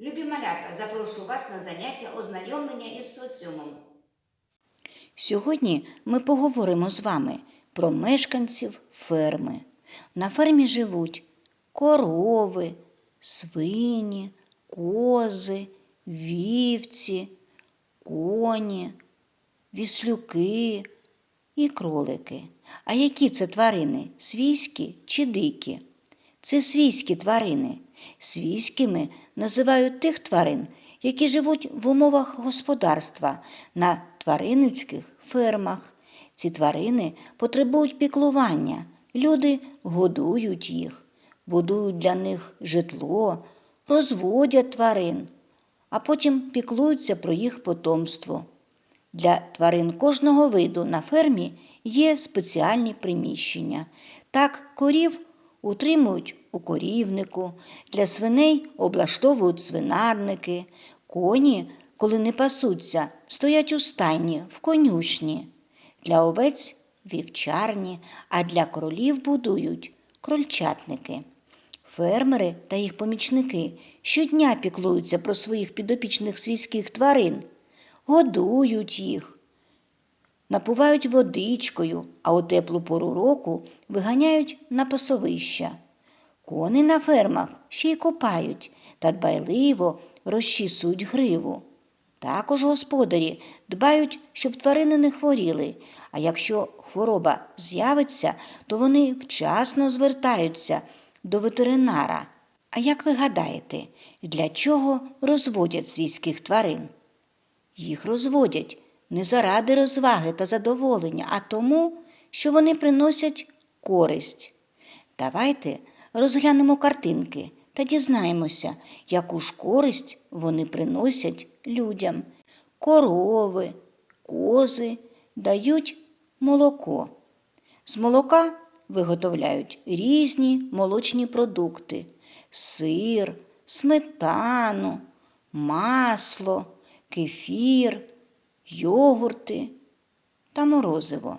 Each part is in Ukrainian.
Любі малята, запрошую вас на заняття ознайомлення із соціумом. Сьогодні ми поговоримо з вами про мешканців ферми. На фермі живуть корови, свині, кози, вівці, коні, віслюки і кролики. А які це тварини? Свійські чи дикі? Це свійські тварини. Свійськими називають тих тварин, які живуть в умовах господарства на тваринницьких фермах. Ці тварини потребують піклування. Люди годують їх, будують для них житло, розводять тварин, а потім піклуються про їх потомство. Для тварин кожного виду на фермі є спеціальні приміщення. Так, корів утримують у корівнику, для свиней облаштовують свинарники, коні, коли не пасуться, стоять у стайні, в конюшні, для овець вівчарні, а для кролів будують крольчатники. Фермери та їх помічники щодня піклуються про своїх підопічних свійських тварин, годують їх, напувають водичкою, а у теплу пору року виганяють на пасовища. Кони на фермах ще й копають та дбайливо розчісують гриву. Також господарі дбають, щоб тварини не хворіли, а якщо хвороба з'явиться, то вони вчасно звертаються до ветеринара. А як ви гадаєте, для чого розводять свійських тварин? Їх розводять не заради розваги та задоволення, а тому, що вони приносять користь. Давайте розглянемо картинки та дізнаємося, яку ж користь вони приносять людям. Корови, кози дають молоко. З молока виготовляють різні молочні продукти: сир, сметану, масло, кефір, йогурти та морозиво.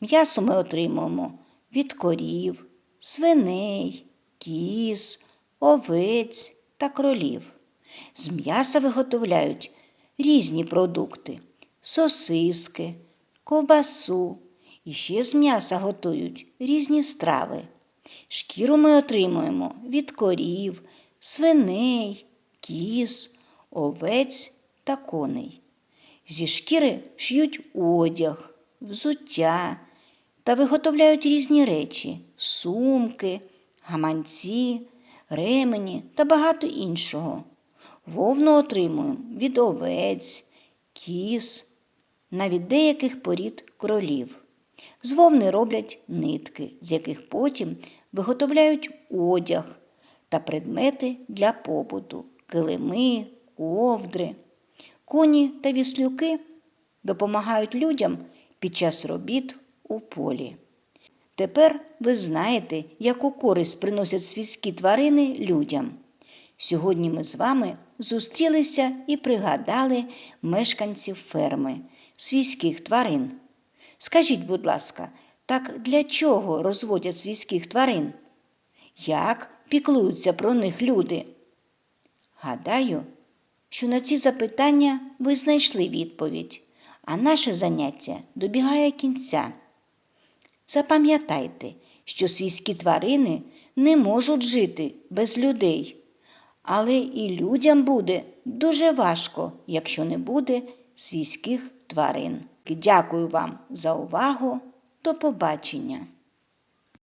М'ясо ми отримуємо від корів, свиней, кіз, овець та кролів. З м'яса виготовляють різні продукти сосиски, ковбасу. І ще з м'яса готують різні страви. Шкіру ми отримуємо від корів, свиней, кіз, овець та коней. Зі шкіри шиють одяг, взуття та виготовляють різні речі сумки, гаманці, ремені та багато іншого. Вовну отримуємо від овець, кіз, навіть деяких порід кролів. З вовни роблять нитки, з яких потім виготовляють одяг та предмети для побуту, килими, ковдри. Коні та віслюки допомагають людям під час робіт у полі. Тепер ви знаєте, яку користь приносять свійські тварини людям. Сьогодні ми з вами зустрілися і пригадали мешканців ферми, свійських тварин. Скажіть, будь ласка, так для чого розводять свійських тварин? Як піклуються про них люди? Гадаю, що на ці запитання ви знайшли відповідь, а наше заняття добігає кінця. Запам'ятайте, що свійські тварини не можуть жити без людей, але і людям буде дуже важко, якщо не буде свійських тварин. Дякую вам за увагу. До побачення!